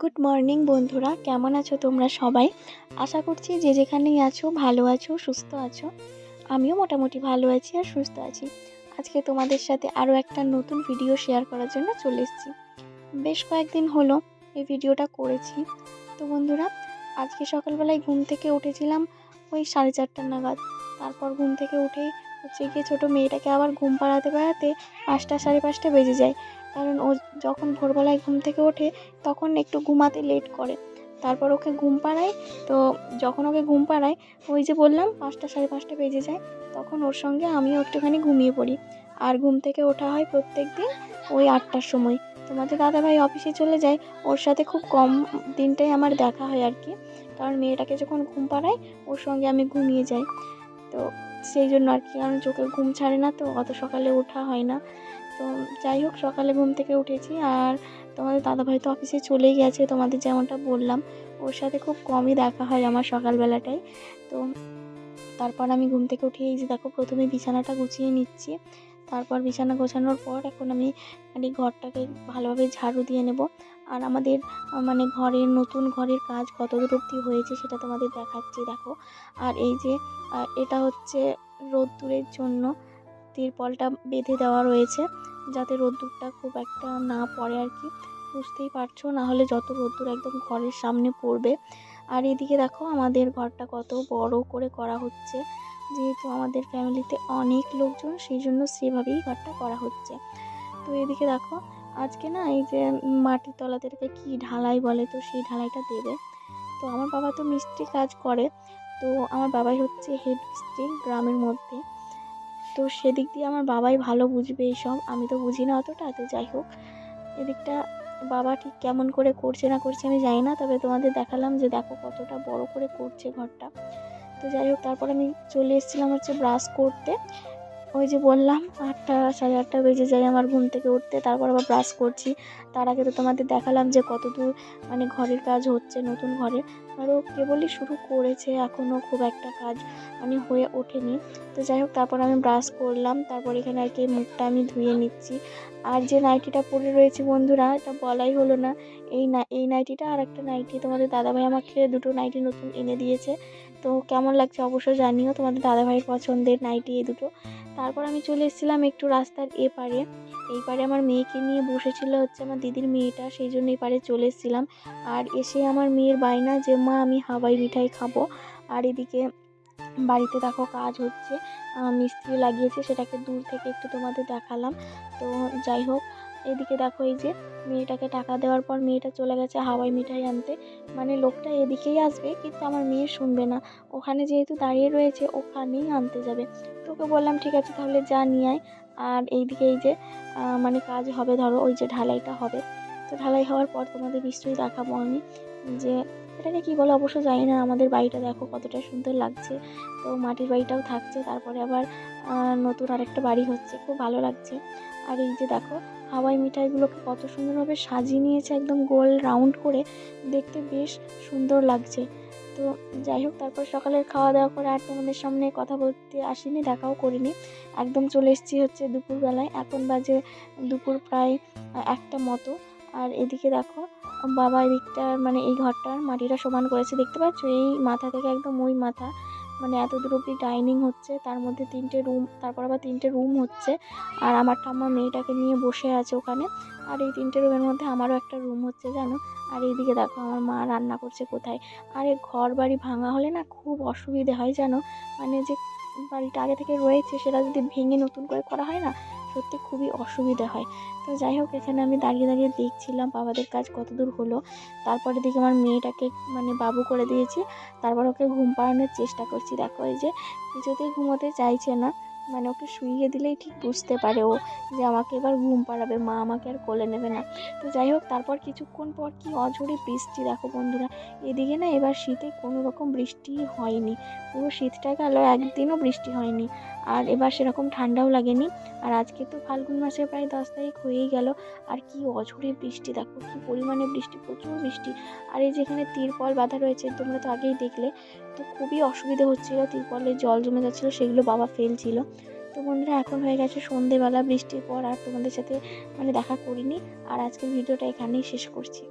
Good morning বন্ধুরা। কেমন আছো তোমরা সবাই? আশা করছি যে যেখানেই আছো, ভালো আছো, সুস্থ আছো। আমিও মোটামুটি ভালো আছি আর সুস্থ আছি। আজকে তোমাদের সাথে আরও একটা নতুন ভিডিও শেয়ার করার জন্য চলে এসেছি। বেশ কয়েকদিন হলো এই ভিডিওটা করেছি। তো বন্ধুরা, আজকে সকালবেলায় ঘুম থেকে উঠেছিলাম ওই সাড়ে চারটা নাগাদ। তারপর ঘুম থেকে উঠে হচ্ছে গিয়ে ছোটো মেয়েটাকে আবার ঘুম পাড়াতে পাড়াতে পাঁচটা, সাড়ে পাঁচটা বেজে যায়। কারণ ও যখন ভোরবেলায় ঘুম থেকে ওঠে, তখন একটু ঘুমাতে লেট করে। তারপর ওকে ঘুম পাড়াই তো যখন ওকে ঘুম পাড়াই ওই যে বললাম, পাঁচটা সাড়ে পাঁচটা বেজে যায়, তখন ওর সঙ্গে আমিও একটুখানি ঘুমিয়ে পড়ি। আর ঘুম থেকে ওঠা হয় প্রত্যেক দিন ওই আটটার সময়। তোমাদের দাদাভাই অফিসে চলে যায়, ওর সাথে খুব কম দিনটাই আমার দেখা হয় আর কি। কারণ মেয়েটাকে যখন ঘুম পাড়াই ওর সঙ্গে আমি ঘুমিয়ে যাই। তো সেই জন্য আর কি, কারণ চোখে ঘুম ছাড়ে না তো, অত সকালে ওঠা হয় না। তো যাই হোক, সকালে ঘুম থেকে উঠেছি আর তোমাদের দাদাভাই তো অফিসে চলেই গেছে, তোমাদের যেমনটা বললাম, ওর সাথে খুব কমই দেখা হয় আমার সকালবেলাটাই তো তারপর আমি ঘুম থেকে উঠে এই যে দেখো, প্রথমে বিছানাটা গুছিয়ে নিচ্ছি, তারপর বিছানা গোছানোর পর এখন আমি মানে ঘরটাকে ভালোভাবে ঝাড়ু দিয়ে নেব। আর আমাদের মানে ঘরের, নতুন ঘরের কাজ কত দূর অবধি হয়েছে সেটা তোমাদের দেখাচ্ছি, দেখো। আর এই যে এটা হচ্ছে রোদ্দুরের জন্য তিরপলটা বেঁধে দেওয়া রয়েছে যাতে রোদ্দুরটা খুব একটা না পড়ে আর কি। বুঝতেই পারছ? না হলে যত রোদ্দুর একদম ঘরের সামনে পড়বে। আর এদিকে দেখো আমাদের ঘরটা কত বড় করে করা হচ্ছে। যেহেতু আমাদের ফ্যামিলিতে অনেক লোকজন, সেই জন্য সেভাবেই ঘরটা করা হচ্ছে। তো এদিকে দেখো, আজকে না এই যে মাটির তলাদেরকে কি ঢালাই বলে, তো সেই ঢালাইটা দেবে। তো আমার বাবা তো মিস্ত্রি কাজ করে। তো আমার বাবাই হচ্ছে হেড মিস্ত্রি গ্রামের মধ্যে। তো সেদিক দিয়ে আমার বাবাই ভালো বুঝবে এইসব, আমি তো বুঝি না অতটা, তো যাই হোক। এদিকটা বাবা ঠিক কেমন করে করছে না করছে আমি জানি না, তবে তোমাদের দেখালাম যে দেখো কতটা বড় করে করছে ঘরটা। তো যাই হোক, তারপর আমি চলে এসেছিলাম হচ্ছে ব্রাশ করতে। ওই যে বললাম, আটটা, সাড়ে আটটা বেজে যায় আমার ঘুম থেকে উঠতে, তারপর আবার ব্রাশ করছি। তার আগে তো তোমাদের দেখালাম যে কত দূর মানে ঘরের কাজ হচ্ছে নতুন ঘরের আরও কেবলই শুরু করেছে এখনও খুব একটা কাজ মানে হয়ে ওঠেনি। তো যাই হোক, তারপর আমি ব্রাশ করলাম, তারপর এখানে আর কি মুখটা আমি ধুয়ে নিচ্ছি। আর যে নাইটিটা পরে রয়েছে বন্ধুরা, এটা বলাই হলো না। এই না, এই নাইটিটা আর একটা নাইটি তোমাদের দাদাভাই আমাকে দুটো নাইটি নতুন এনে দিয়েছে। তো কেমন লাগছে অবশ্যই জানিও, তোমাদের দাদাভাইয়ের পছন্দের নাইটি এই দুটো। তারপর আমি চলে এসেছিলাম একটু রাস্তার এপারে এই পারে আমার মেয়েকে নিয়ে বসেছিল হচ্ছে আমার দিদির মেয়েটা, সেই জন্য এই পারে চলে এসেছিলাম। আর এসে আমার মেয়ের বায়না যে, মা, আমি হাওয়াই মিঠাই খাব। আর এদিকে বাড়িতে দেখো কাজ হচ্ছে। মিস্ত্রি লাগিয়েছে, সেটাকে দূর থেকে একটু তোমাদের দেখালাম। তো যাই হোক এদিকে দেখো এই যে মেয়েটাকে টাকা দেওয়ার পর মেয়েটা চলে গেছে হাওয়াই মিঠাই আনতে। মানে লোকটা এদিকেই আসবে, কিন্তু আমার মেয়ে শুনবে না। ওখানে যেহেতু দাঁড়িয়ে রয়েছে ওখানেই আনতে যাবে। তোকে বললাম, ঠিক আছে, তাহলে যা, নিয়ে আয়। আর এইদিকে এই যে মানে কাজ হবে, ধরো ওই যে ঢালাইটা হবে। তো ঢালাই হওয়ার পর তোমাদের নিশ্চয়ই দেখাবো আমি যে, এটাকে কী বলে অবশ্য জানি না, আমাদের বাড়িটা দেখো কতটা সুন্দর লাগছে। তো মাটির বাড়িটাও থাকছে, তারপরে আবার নতুন আরেকটা বাড়ি হচ্ছে, খুব ভালো লাগছে। আর এই যে দেখো হাওয়াই মিঠাইগুলোকে কত সুন্দরভাবে সাজিয়ে নিয়েছে, একদম গোল রাউন্ড করে। দেখতে বেশ সুন্দর লাগছে। তো যাই হোক, তারপর সকালের খাওয়া দাওয়া করে আর তোমাদের সামনে কথা বলতে আসিনি, দেখাও করিনি। একদম চলে এসেছি হচ্ছে দুপুরবেলায়। এখন বাজে দুপুর প্রায় একটা মতো। আর এদিকে দেখো, বাবা এদিকটা মানে এই ঘরটার মাটিটা সমান করেছে। দেখতে পাচ্ছ? এই মাথা থেকে একদম ওই মাথা। মানে এত দূর অব্দি ডাইনিং হচ্ছে, তার মধ্যে তিনটে রুম তারপর আবার তিনটে রুম হচ্ছে, আর আমার ঠাম্মা মেয়েটাকে নিয়ে বসে আছে ওখানে, আর এই তিনটে রুমের মধ্যে আমারও একটা রুম হচ্ছে, জানো? আর এইদিকে দেখো, আমার মা রান্না করছে কোথায়? আর এই ঘর বাড়ি ভাঙা হলে না খুব অসুবিধে হয়, জানো? মানে যে বাড়িটা আগে থেকে রয়েছে, সেটা যদি ভেঙে নতুন করে করা হয় না সত্যি খুবই অসুবিধা হয়। তো যাই হোক, এখানে আমি দাঁড়িয়ে দাঁড়িয়ে দেখছিলাম বাবাদের কাজ কত দূর হলো। তারপরে দেখি আমার মেয়েটাকে মানে বাবু করে দিয়েছি। তারপর ওকে ঘুম পাড়ানোর চেষ্টা করছি। দেখো এই যে যদি ঘুমোতে চাইছে না। মানে ওকে শুইয়ে দিলেই ঠিক বুঝতে পারে ও যে আমাকে এবার ঘুম পাড়াবে, মা আমাকে আর কোলে নেবে না। তো যাই হোক, তারপর কিছুক্ষণ পর কি অঝরে বৃষ্টি, দেখো বন্ধুরা, এদিকে না এবার শীতে কোনো রকম বৃষ্টি হয়নি, পুরো শীতটা গেল, একদিনও বৃষ্টি হয়নি, আর এবার সেরকম ঠান্ডাও লাগেনি, আর আজকে তো ফাল্গুন মাসের প্রায় দশ তারিখ হয়েই গেল, আর কি অঝরে বৃষ্টি, দেখো কি পরিমাণে বৃষ্টি, প্রচুর বৃষ্টি, আর এই যেখানে তিরপল বাঁধা রয়েছে, তোমরা তো আগেই দেখলে তো খুবই অসুবিধে হচ্ছিল, তিরপলে জল জমে যাচ্ছিল, সেগুলো বাবা ফেলছিল। তো বন্ধুরা, এখন হয়ে গেছে সন্ধেবেলা, বৃষ্টির পর আর তোমাদের সাথে মানে দেখা করিনি। আর আজকের ভিডিওটা এখানেই শেষ করছি।